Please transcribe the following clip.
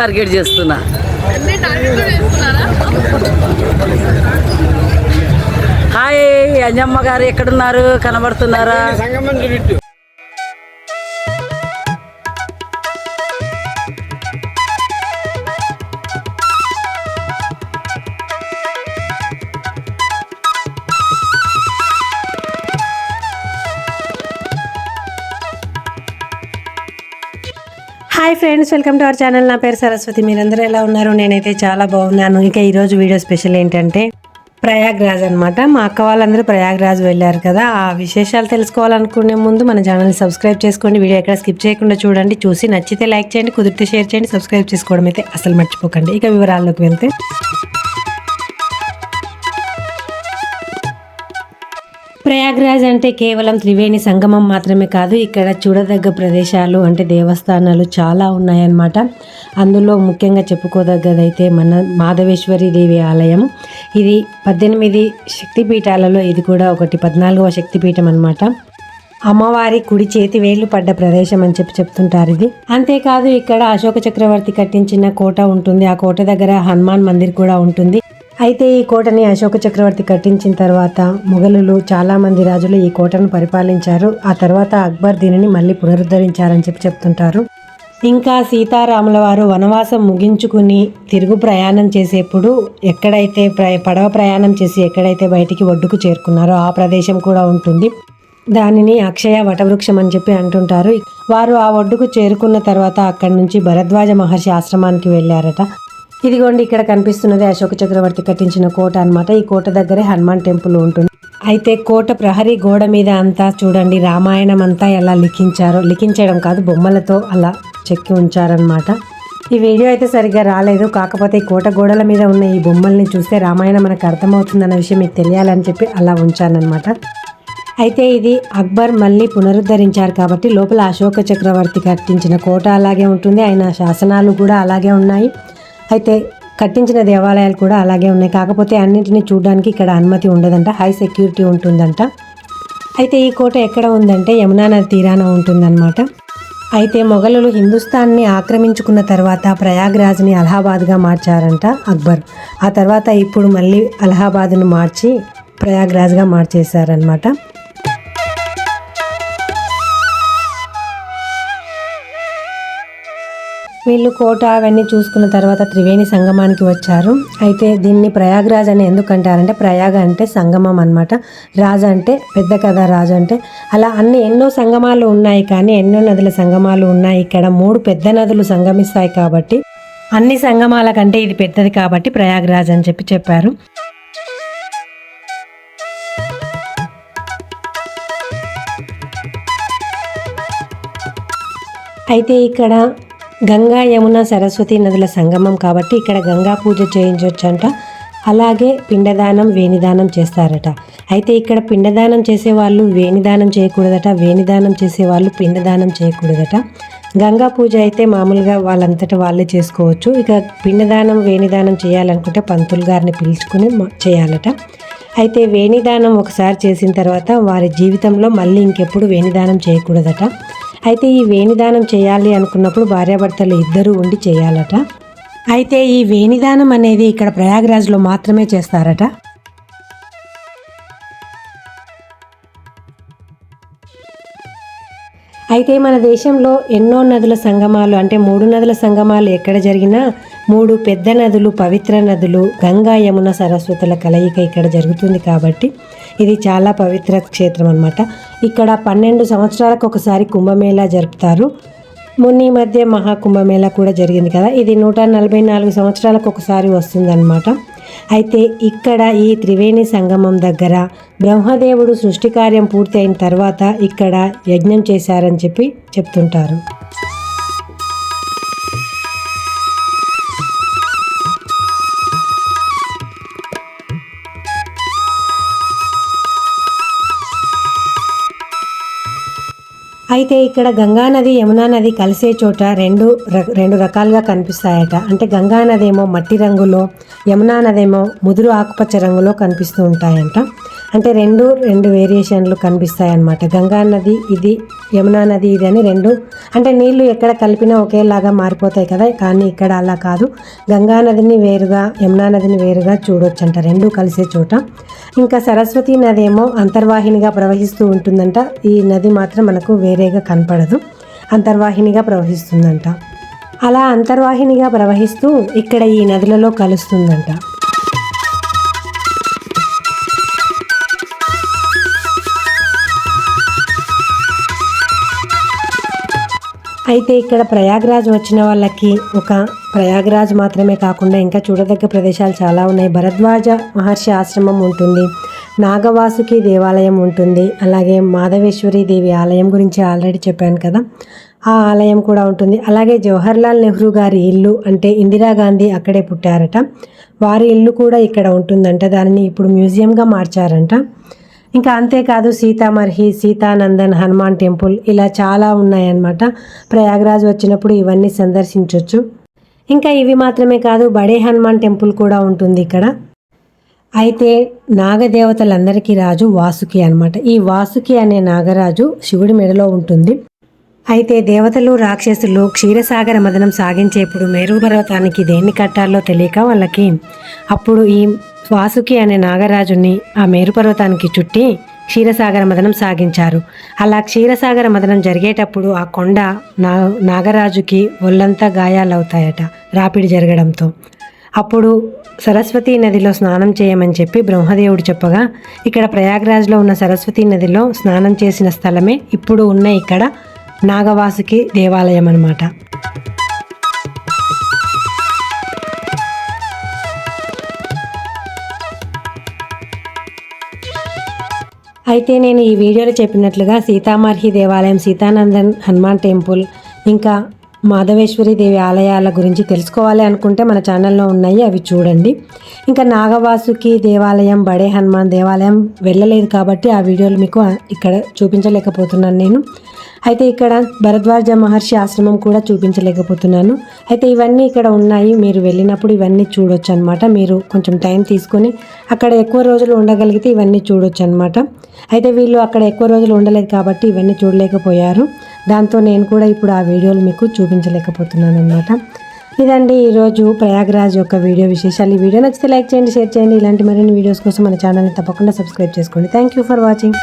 Target చేస్తున్నా. Hi Anjamma garu ఎక్కడున్నారు? కనబడుతున్నారా? Hi friends welcome to our channel. నా పేరు సరస్వతి. మీరందరూ ఎలా ఉన్నారు? నేనైతే చాలా బాగున్నాను. ఇక ఈరోజు వీడియో స్పెషల్ ఏంటంటే ప్రయాగ్రాజ్ అనమాట మా అక్క వాళ్ళందరూ ప్రయాగ్రాజ్ వెళ్ళారు కదా. ఆ విశేషాలు తెలుసుకోవాలనుకునే ముందు మన ఛానల్ని సబ్స్క్రైబ్ చేసుకోండి. వీడియో ఎక్కడ స్కిప్ చేయకుండా చూడండి. చూసి నచ్చితే లైక్ చేయండి కుదిరితే షేర్ చేయండి. సబ్స్క్రైబ్ చేసుకోవడం అయితే అసలు మర్చిపోకండి. ఇక వివరాల్లోకి వెళ్తే ప్రయాగ్రాజ్ అంటే కేవలం త్రివేణి సంగమం మాత్రమే కాదు ఇక్కడ చూడదగ్గ ప్రదేశాలు అంటే దేవస్థానాలు చాలా ఉన్నాయన్నమాట. అందులో ముఖ్యంగా చెప్పుకోదగ్గదైతే మన మాధవేశ్వరి దేవి ఆలయం. ఇది పద్దెనిమిది శక్తిపీఠాలలో ఇది కూడా ఒకటి పద్నాలుగవ శక్తిపీఠం అన్నమాట. అమ్మవారి కుడి చేతి వేళ్ళు పడ్డ ప్రదేశం అని చెప్పి చెప్తుంటారు ఇది. అంతేకాదు ఇక్కడ అశోక చక్రవర్తి కట్టించిన కోట ఉంటుంది. ఆ కోట దగ్గర హనుమాన్ మందిర్ కూడా ఉంటుంది. అయితే ఈ కోటని అశోక చక్రవర్తి కట్టించిన తర్వాత మొఘలులు చాలామంది రాజులు ఈ కోటను పరిపాలించారు. ఆ తర్వాత అక్బర్ దీనిని మళ్ళీ పునరుద్ధరించారని చెప్పి చెప్తుంటారు. ఇంకా సీతారాముల వారు వనవాసం ముగించుకుని తిరుగు ప్రయాణం చేసేప్పుడు ఎక్కడైతే ప్ర- పడవ ప్రయాణం చేసి ఎక్కడైతే బయటికి ఒడ్డుకు చేరుకున్నారో ఆ ప్రదేశం కూడా ఉంటుంది. దానిని అక్షయ వటవృక్షం అని చెప్పి అంటుంటారు. వారు ఆ ఒడ్డుకు చేరుకున్న తర్వాత అక్కడి నుంచి భరద్వాజ మహర్షి ఆశ్రమానికి వెళ్ళారట. ఇదిగోండి ఇక్కడ కనిపిస్తున్నది అశోక చక్రవర్తి కట్టించిన కోట అన్నమాట. ఈ కోట దగ్గరే హనుమాన్ టెంపుల్ ఉంటుంది. అయితే కోట ప్రహరీ గోడ మీద అంతా చూడండి రామాయణం అంతా ఎలా లిఖించారో. లిఖించడం కాదు బొమ్మలతో అలా చెక్కి ఉంచారనమాట ఈ వీడియో అయితే సరిగ్గా రాలేదు. కాకపోతే ఈ కోట గోడల మీద ఉన్న ఈ బొమ్మల్ని చూస్తే రామాయణం మనకు అర్థమవుతుందన్న విషయం మీకు తెలియాలని చెప్పి అలా ఉంచానన్నమాట. అయితే ఇది అక్బర్ మళ్ళీ పునరుద్ధరించారు కాబట్టి లోపల అశోక చక్రవర్తి కట్టించిన కోట అలాగే ఉంటుంది. ఆయన శాసనాలు కూడా అలాగే ఉన్నాయి. అయితే కట్టించిన దేవాలయాలు కూడా అలాగే ఉన్నాయి. కాకపోతే అన్నింటినీ చూడడానికి ఇక్కడ అనుమతి ఉండదంట. హై సెక్యూరిటీ ఉంటుందంట. అయితే ఈ కోట ఎక్కడ ఉందంటే యమునా నది తీరాన ఉంటుందన్నమాట. అయితే మొఘలులు హిందుస్థాన్ని ఆక్రమించుకున్న తర్వాత ప్రయాగ్రాజ్ని అలహాబాద్గా మార్చారంట అక్బర్. ఆ తర్వాత ఇప్పుడు మళ్ళీ అలహాబాద్ను మార్చి ప్రయాగ్రాజ్గా మార్చేశారనమాట వీళ్ళు కోట అవన్నీ చూసుకున్న తర్వాత త్రివేణి సంగమానికి వచ్చారు. అయితే దీన్ని ప్రయాగ్రాజ్ అని ఎందుకు అంటారంటే ప్రయాగ అంటే సంగమం అనమాట రాజు అంటే పెద్ద కదా రాజు అంటే అలా అన్ని ఎన్నో సంగమాలు ఉన్నాయి కానీ ఎన్నో నదుల సంగమాలు ఉన్నాయి. ఇక్కడ మూడు పెద్ద నదులు సంగమిస్తాయి కాబట్టి అన్ని సంగమాల కంటే ఇది పెద్దది కాబట్టి ప్రయాగ్రాజ్ అని చెప్పి చెప్పారు. అయితే ఇక్కడ గంగా యమున సరస్వతి నదుల సంగమం కాబట్టి ఇక్కడ గంగా పూజ చేయించవచ్చంట అలాగే పిండదానం వేణిదానం చేస్తారట. అయితే ఇక్కడ పిండదానం చేసేవాళ్ళు వేణిదానం చేయకూడదట వేణిదానం చేసేవాళ్ళు పిండదానం చేయకూడదట. గంగా పూజ అయితే మామూలుగా వాళ్ళంతటా వాళ్ళే చేసుకోవచ్చు. ఇక పిండదానం వేణిదానం చేయాలనుకుంటే పంతులు గారిని పిలుచుకుని చేయాలట. అయితే వేణిదానం ఒకసారి చేసిన తర్వాత వారి జీవితంలో మళ్ళీ ఇంకెప్పుడు వేణిదానం చేయకూడదట. అయితే ఈ వేణిదానం చేయాలి అనుకున్నప్పుడు భార్యాభర్తలు ఇద్దరూ ఉండి చేయాలట. అయితే ఈ వేణిదానం అనేది ఇక్కడ ప్రయాగ్రాజ్లో మాత్రమే చేస్తారట. అయితే మన దేశంలో ఎన్నో నదుల సంగమాలు అంటే మూడు నదుల సంగమాలు ఎక్కడ జరిగినా మూడు పెద్ద నదులు పవిత్ర నదులు గంగా యమున సరస్వతుల కలయిక ఇక్కడ జరుగుతుంది కాబట్టి ఇది చాలా పవిత్ర క్షేత్రం అన్నమాట. ఇక్కడ పన్నెండు సంవత్సరాలకు ఒకసారి కుంభమేళా జరుపుతారు. మొన్న ఈ మధ్య మహాకుంభమేళా కూడా జరిగింది కదా. ఇది నూట నలభై నాలుగు సంవత్సరాలకు ఒకసారి వస్తుందన్నమాట. అయితే ఇక్కడ ఈ త్రివేణి సంగమం దగ్గర బ్రహ్మదేవుడు సృష్టి కార్యం పూర్తి అయిన తర్వాత ఇక్కడ యజ్ఞం చేశారని చెప్పి చెప్తుంటారు. అయితే ఇక్కడ గంగా నది యమునా నది కలిసే చోట రెండు ర- రెండు రకాలుగా కనిపిస్తాయట. అంటే గంగా నది ఏమో మట్టి రంగులో యమునా నది ఏమో ముదురు ఆకుపచ్చ రంగులో కనిపిస్తూ ఉంటాయంట. అంటే రెండు రెండు వేరియేషన్లు కనిపిస్తాయి అన్నమాట గంగా నది ఇది యమునా నది ఇది అని రెండు. అంటే నీళ్ళు ఎక్కడ కలిపినా ఒకేలాగా మారిపోతాయి కదా కానీ ఇక్కడ అలా కాదు. గంగా నదిని వేరుగా యమునా నదిని వేరుగా చూడొచ్చంట రెండు కలిసే చోట. ఇంకా సరస్వతి నది ఏమో అంతర్వాహినిగా ప్రవహిస్తూ ఉంటుందంట. ఈ నది మాత్రం మనకు వేరేగా కనపడదు. అంతర్వాహినిగా ప్రవహిస్తుందంట. అలా అంతర్వాహినిగా ప్రవహిస్తూ ఇక్కడ ఈ నదులలో కలుస్తుందంట. అయితే ఇక్కడ ప్రయాగ్రాజ్ వచ్చిన వాళ్ళకి ఒక ప్రయాగ్రాజ్ మాత్రమే కాకుండా ఇంకా చూడదగ్గ ప్రదేశాలు చాలా ఉన్నాయి. భరద్వాజ మహర్షి ఆశ్రమం ఉంటుంది. నాగవాసుకి దేవాలయం ఉంటుంది. అలాగే మాధవేశ్వరి దేవి ఆలయం గురించి ఆల్రెడీ చెప్పాను కదా. ఆ ఆలయం కూడా ఉంటుంది. అలాగే జవహర్లాల్ నెహ్రూ గారి ఇల్లు అంటే ఇందిరాగాంధీ అక్కడే పుట్టారట. వారి ఇల్లు కూడా ఇక్కడ ఉంటుందంట. దానిని ఇప్పుడు మ్యూజియంగా మార్చారంట. ఇంకా అంతేకాదు సీతామర్హి సీతానందన్ హనుమాన్ టెంపుల్ ఇలా చాలా ఉన్నాయన్నమాట. ప్రయాగ్రాజ్ వచ్చినప్పుడు ఇవన్నీ సందర్శించవచ్చు ఇంకా ఇవి మాత్రమే కాదు బడే హనుమాన్ టెంపుల్ కూడా ఉంటుంది ఇక్కడ. అయితే నాగదేవతలందరికీ రాజు వాసుకి అన్నమాట. ఈ వాసుకి అనే నాగరాజు శివుడి మెడలో ఉంటుంది. అయితే దేవతలు రాక్షసులు క్షీరసాగర మదనం సాగించేప్పుడు మేరు పర్వతానికి దేన్ని కట్టాలో తెలియక వాళ్ళకి అప్పుడు ఈ వాసుకి అనే నాగరాజుని ఆ మేరుపర్వతానికి చుట్టి క్షీరసాగర మదనం సాగించారు. అలా క్షీరసాగర మదనం జరిగేటప్పుడు ఆ కొండ నా నాగరాజుకి ఒళ్ళంతా గాయాలవుతాయట రాపిడి జరగడంతో. అప్పుడు సరస్వతీ నదిలో స్నానం చేయమని చెప్పి బ్రహ్మదేవుడు చెప్పగా ఇక్కడ ప్రయాగ్రాజ్లో ఉన్న సరస్వతీ నదిలో స్నానం చేసిన స్థలమే ఇప్పుడు ఉన్న ఇక్కడ నాగవాసుకి దేవాలయం అన్నమాట అయితే నేను ఈ వీడియోలో చెప్పినట్లుగా సీతామర్హి దేవాలయం సీతానందన్ హనుమాన్ టెంపుల్ ఇంకా మాధవేశ్వరి దేవి ఆలయాల గురించి తెలుసుకోవాలి అనుకుంటే మన ఛానల్లో ఉన్నాయి అవి చూడండి. ఇంకా నాగవాసుకి దేవాలయం బడే హనుమాన్ దేవాలయం వెళ్ళలేదు కాబట్టి ఆ వీడియోలు మీకు ఇక్కడ చూపించలేకపోతున్నాను నేను. అయితే ఇక్కడ భరద్వాజ మహర్షి ఆశ్రమం కూడా చూపించలేకపోతున్నాను. అయితే ఇవన్నీ ఇక్కడ ఉన్నాయి. మీరు వెళ్ళినప్పుడు ఇవన్నీ చూడొచ్చు అనమాట మీరు కొంచెం టైం తీసుకొని అక్కడ ఎక్కువ రోజులు ఉండగలిగితే ఇవన్నీ చూడొచ్చు అనమాట అయితే వీళ్ళు అక్కడ ఎక్కువ రోజులు ఉండలేదు కాబట్టి ఇవన్నీ చూడలేకపోయారు. దాంతో నేను కూడా ఇప్పుడు ఆ వీడియోలు మీకు చూపించలేకపోతున్నాను అనమాట ఇదండి ఈరోజు ప్రయాగ్రాజ్ యొక్క వీడియో విశేషాలు. ఈ వీడియో నచ్చితే లైక్ చేయండి షేర్ చేయండి. ఇలాంటి మరిన్ని వీడియోస్ కోసం మన ఛానల్ని తప్పకుండా సబ్స్క్రైబ్ చేసుకోండి. Thank you for watching